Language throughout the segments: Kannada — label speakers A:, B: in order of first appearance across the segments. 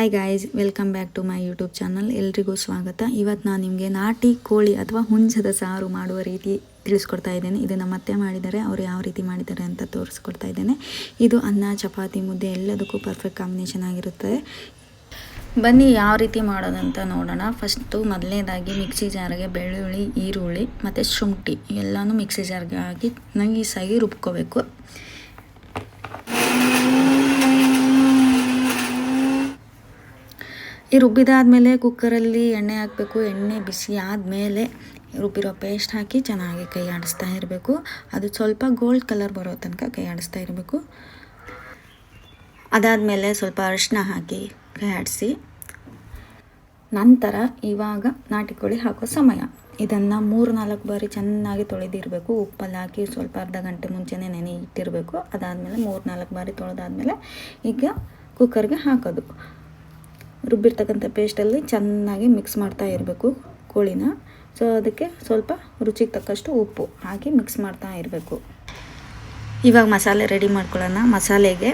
A: Hi guys welcome back to my YouTube channel ಎಲ್ರಿಗೂ ಸ್ವಾಗತ. ಇವತ್ತು ನಾನು ನಿಮಗೆ ನಾಟಿ, ಕೋಳಿ ಅಥವಾ ಹುಂಜದ ಸಾರು ಮಾಡುವ ರೀತಿ ತಿಳಿಸ್ಕೊಡ್ತಾ ಇದ್ದೇನೆ. ಇದು ನಮ್ಮ ಅತ್ತೆ ಮಾಡಿದ್ದಾರೆ ಅವರು ಯಾವ ರೀತಿ ಮಾಡಿದ್ದಾರೆ ಅಂತ ತೋರಿಸ್ಕೊಡ್ತಾ ಇದ್ದೇನೆ. ಇದು ಅನ್ನ, ಚಪಾತಿ, ಮುದ್ದೆ ಎಲ್ಲದಕ್ಕೂ ಪರ್ಫೆಕ್ಟ್ ಕಾಂಬಿನೇಷನ್ ಆಗಿರುತ್ತದೆ. ಬನ್ನಿ ಯಾವ ರೀತಿ ಮಾಡೋದಂತ ನೋಡೋಣ. ಫಸ್ಟು ಮೊದಲನೇದಾಗಿ ಮಿಕ್ಸಿ ಜಾರಿಗೆ ಬೆಳ್ಳುಳ್ಳಿ, ಈರುಳ್ಳಿ ಮತ್ತು ಶುಂಠಿ ಎಲ್ಲನೂ ಮಿಕ್ಸಿ ಜಾರ್ಗೆ ಹಾಕಿ ನಂಗೀಸಾಗಿ ರುಬ್ಕೋಬೇಕು. ಈ ರುಬ್ಬಿದಾದ್ಮೇಲೆ ಕುಕ್ಕರಲ್ಲಿ ಎಣ್ಣೆ ಹಾಕಬೇಕು. ಎಣ್ಣೆ ಬಿಸಿ ಆದಮೇಲೆ ರುಬ್ಬಿರೋ ಪೇಸ್ಟ್ ಹಾಕಿ ಚೆನ್ನಾಗಿ ಕೈ ಆಡಿಸ್ತಾ ಇರಬೇಕು. ಅದು ಸ್ವಲ್ಪ ಗೋಲ್ಡ್ ಕಲರ್ ಬರೋ ತನಕ ಕೈ ಆಡಿಸ್ತಾ ಇರಬೇಕು. ಅದಾದಮೇಲೆ ಸ್ವಲ್ಪ ಅರಿಶಿನ ಹಾಕಿ ಕೈ ಆಡಿಸಿ. ನಂತರ ಇವಾಗ ನಾಟಿ ಕೋಳಿ ಹಾಕೋ ಸಮಯ. ಇದನ್ನು ಮೂರು ನಾಲ್ಕು ಬಾರಿ ಚೆನ್ನಾಗಿ ತೊಳೆದಿರಬೇಕು. ಉಪ್ಪಲ್ಲಿ ಹಾಕಿ ಸ್ವಲ್ಪ ಅರ್ಧ ಗಂಟೆ ಮುಂಚೆನೇ ನೆನೆ ಇಟ್ಟಿರಬೇಕು. ಅದಾದಮೇಲೆ ಮೂರು ನಾಲ್ಕು ಬಾರಿ ತೊಳೆದಾದಮೇಲೆ ಈಗ ಕುಕ್ಕರ್ಗೆ ಹಾಕೋದು. ರುಬ್ಬಿರ್ತಕ್ಕಂಥ ಪೇಸ್ಟಲ್ಲಿ ಚೆನ್ನಾಗಿ ಮಿಕ್ಸ್ ಮಾಡ್ತಾ ಇರಬೇಕು ಕೋಳಿನ. ಸೊ ಅದಕ್ಕೆ ಸ್ವಲ್ಪ ರುಚಿಗೆ ತಕ್ಕಷ್ಟು ಉಪ್ಪು ಹಾಕಿ ಮಿಕ್ಸ್ ಮಾಡ್ತಾ ಇರಬೇಕು. ಇವಾಗ ಮಸಾಲೆ ರೆಡಿ ಮಾಡ್ಕೊಳ್ಳೋಣ. ಮಸಾಲೆಗೆ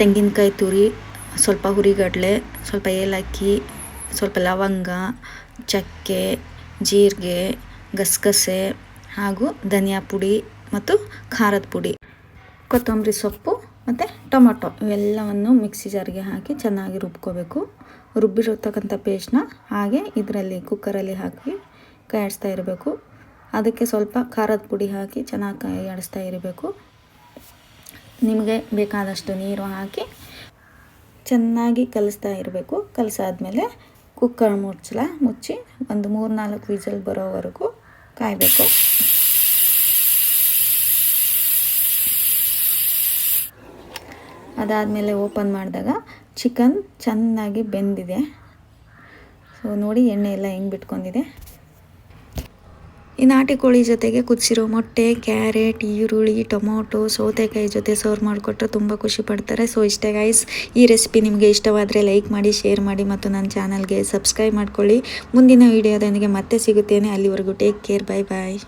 A: ತೆಂಗಿನಕಾಯಿ ತುರಿ, ಸ್ವಲ್ಪ ಹುರಿಗಡಲೆ, ಸ್ವಲ್ಪ ಏಲಕ್ಕಿ, ಸ್ವಲ್ಪ ಲವಂಗ, ಚಕ್ಕೆ, ಜೀರಿಗೆ, ಗಸಗಸೆ ಹಾಗೂ ಧನಿಯಾ ಪುಡಿ ಮತ್ತು ಖಾರದ ಪುಡಿ. ಕೊತ್ತಂಬರಿ ಸೊಪ್ಪು ಮತ್ತು ಟೊಮೊಟೊ ಇವೆಲ್ಲವನ್ನು ಮಿಕ್ಸಿ ಜಾರಿಗೆ ಹಾಕಿ ಚೆನ್ನಾಗಿ ರುಬ್ಕೋಬೇಕು. ರುಬ್ಬಿರತಕ್ಕಂಥ ಪೇಸ್ಟ್ನ ಹಾಗೆ ಇದರಲ್ಲಿ ಕುಕ್ಕರಲ್ಲಿ ಹಾಕಿ ಕಾಯಿಸ್ತಾ ಇರಬೇಕು. ಅದಕ್ಕೆ ಸ್ವಲ್ಪ ಖಾರದ ಪುಡಿ ಹಾಕಿ ಚೆನ್ನಾಗಿ ಕೈಯಾಡಿಸ್ತಾ ಇರಬೇಕು. ನಿಮಗೆ ಬೇಕಾದಷ್ಟು ನೀರು ಹಾಕಿ ಚೆನ್ನಾಗಿ ಕಲಿಸ್ತಾ ಇರಬೇಕು. ಕಲಸಾದ್ಮೇಲೆ ಕುಕ್ಕರ್ ಮುಚ್ಚಲ ಮುಚ್ಚಿ ಒಂದು ಮೂರು ನಾಲ್ಕು ವಿಸಲ್ ಬರೋವರೆಗೂ ಕಾಯಬೇಕು. ಅದಾದಮೇಲೆ ಓಪನ್ ಮಾಡಿದಾಗ ಚಿಕನ್ ಚೆನ್ನಾಗಿ ಬೆಂದಿದೆ. ಸೊ ನೋಡಿ ಎಣ್ಣೆ ಎಲ್ಲ ಹೆಂಗೆ ಬಿಟ್ಕೊಂಡಿದೆ. ಈ ನಾಟಿ ಕೋಳಿ ಜೊತೆಗೆ ಕುದಿಸಿರೋ ಮೊಟ್ಟೆ, ಕ್ಯಾರೆಟ್, ಈರುಳ್ಳಿ, ಟೊಮೊಟೊ, ಸೌತೆಕಾಯಿ ಜೊತೆ ಸರ್ವ್ ಮಾಡಿಕೊಟ್ರೆ ತುಂಬ ಖುಷಿ ಪಡ್ತಾರೆ. ಸೊ ಇಷ್ಟೇ ಗೈಸ್ ಈ ರೆಸಿಪಿ ನಿಮಗೆ ಇಷ್ಟವಾದರೆ ಲೈಕ್ ಮಾಡಿ ಶೇರ್ ಮಾಡಿ ಮತ್ತು ನನ್ನ ಚಾನಲ್ಗೆ ಸಬ್ಸ್ಕ್ರೈಬ್ ಮಾಡ್ಕೊಳ್ಳಿ. ಮುಂದಿನ ವೀಡಿಯೋದೊಂದಿಗೆ ಮತ್ತೆ ಸಿಗುತ್ತೇನೆ. ಅಲ್ಲಿವರೆಗೂ ಟೇಕ್ ಕೇರ್ ಬಾಯ್ ಬಾಯ್